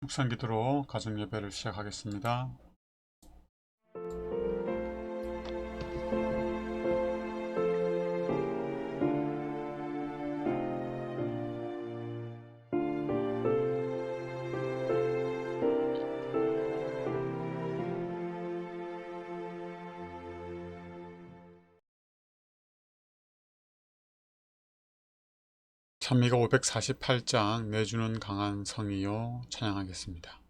묵상 기도로 가정 예배를 시작하겠습니다. 찬미가 548장 내주는 강한 성이요 찬양하겠습니다.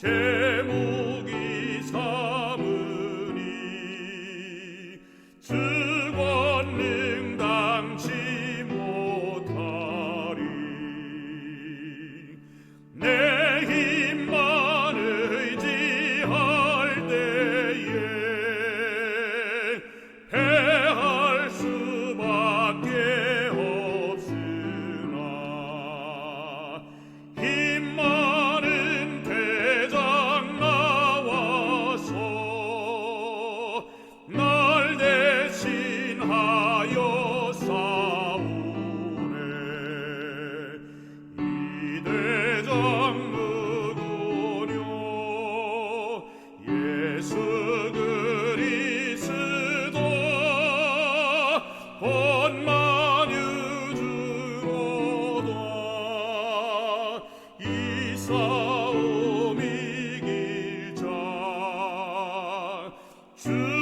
제 하여 싸우네. 이 대장 누구뇨 예수 그리스도 온 만유주로다 이 싸움 이길 자주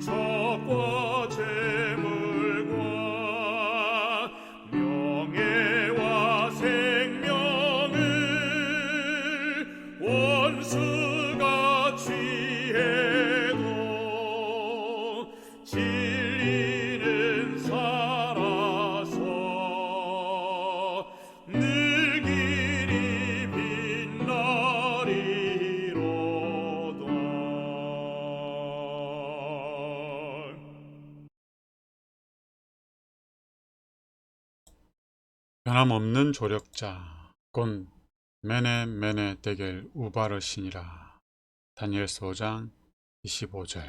친척 변함없는 조력자 곧 메네 메네 데겔 우바르신이라 다니엘서 5장 25절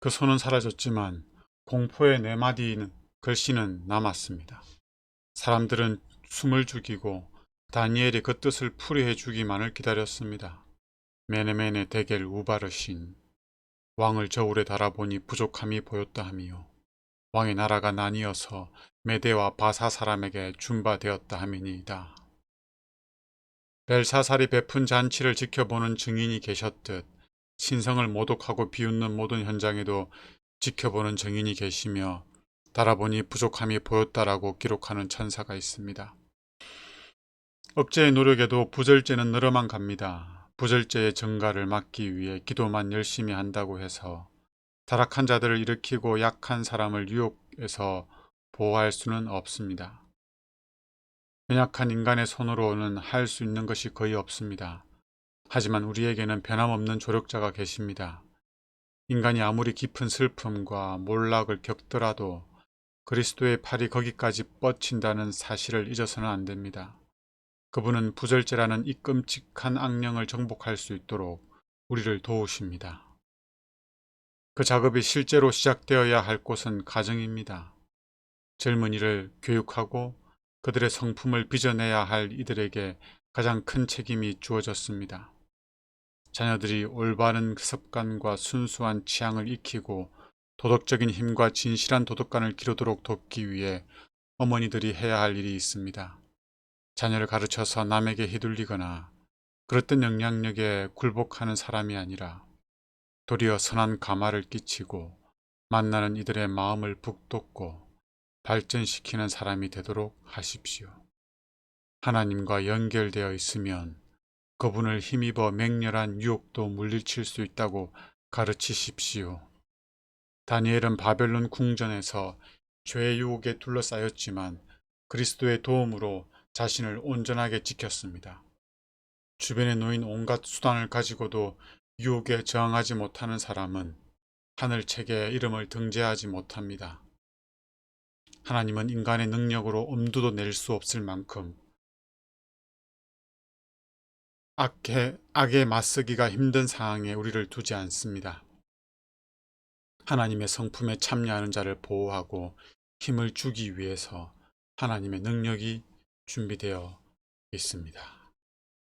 그 손은 사라졌지만 공포의 네 마디 글씨는 남았습니다. 사람들은 숨을 죽이고 다니엘이 그 뜻을 풀이해 주기만을 기다렸습니다. 메네메네 데겔 우바르신 왕을 저울에 달아보니 부족함이 보였다 하미요 왕의 나라가 나뉘어서 메대와 바사 사람에게 준바되었다 함이니이다. 벨사살이 베푼 잔치를 지켜보는 증인이 계셨듯 신성을 모독하고 비웃는 모든 현장에도 지켜보는 증인이 계시며 달아보니 부족함이 보였다라고 기록하는 천사가 있습니다. 억제의 노력에도 부절제는 늘어만 갑니다. 부절제의 증가를 막기 위해 기도만 열심히 한다고 해서 타락한 자들을 일으키고 약한 사람을 유혹해서 보호할 수는 없습니다. 연약한 인간의 손으로는 할 수 있는 것이 거의 없습니다. 하지만 우리에게는 변함없는 조력자가 계십니다. 인간이 아무리 깊은 슬픔과 몰락을 겪더라도 그리스도의 팔이 거기까지 뻗친다는 사실을 잊어서는 안 됩니다. 그분은 부절제라는 이 끔찍한 악령을 정복할 수 있도록 우리를 도우십니다. 그 작업이 실제로 시작되어야 할 곳은 가정입니다. 젊은이를 교육하고 그들의 성품을 빚어내야 할 이들에게 가장 큰 책임이 주어졌습니다. 자녀들이 올바른 습관과 순수한 취향을 익히고 도덕적인 힘과 진실한 도덕관을 기르도록 돕기 위해 어머니들이 해야 할 일이 있습니다. 자녀를 가르쳐서 남에게 휘둘리거나 그릇된 영향력에 굴복하는 사람이 아니라 도리어 선한 감화를 끼치고 만나는 이들의 마음을 북돋고 발전시키는 사람이 되도록 하십시오. 하나님과 연결되어 있으면 그분을 힘입어 맹렬한 유혹도 물리칠 수 있다고 가르치십시오. 다니엘은 바벨론 궁전에서 죄의 유혹에 둘러싸였지만 그리스도의 도움으로 자신을 온전하게 지켰습니다. 주변에 놓인 온갖 수단을 가지고도 유혹에 저항하지 못하는 사람은 하늘책에 이름을 등재하지 못합니다. 하나님은 인간의 능력으로 엄두도 낼 수 없을 만큼 악해, 악에 맞서기가 힘든 상황에 우리를 두지 않습니다. 하나님의 성품에 참여하는 자를 보호하고 힘을 주기 위해서 하나님의 능력이 준비되어 있습니다.